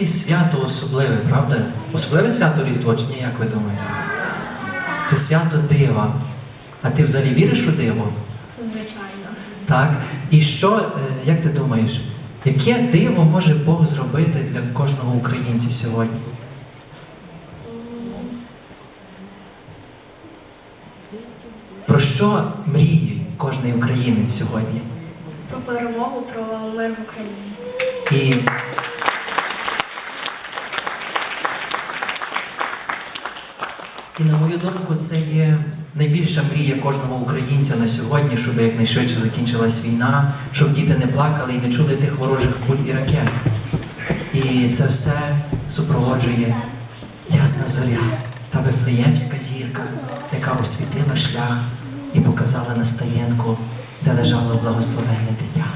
якесь свято особливе, правда? Особливе свято Різдво, чи ні, як ви думаєте? Це свято дива. А ти взагалі віриш у диво? Звичайно. Так. І що, е, як ти думаєш, яке диво може Бог зробити для кожного українця сьогодні? Про що мріє кожний українець сьогодні? Про перемогу, про мир в Україні. І І на мою думку, це є найбільша мрія кожного українця на сьогодні, щоб якнайшвидше закінчилась війна, щоб діти не плакали і не чули тих ворожих куль і ракет. І це все супроводжує ясна зоря та вифлеємська зірка, яка освітила шлях і показала на стаєнку, де лежало благословенне дитя.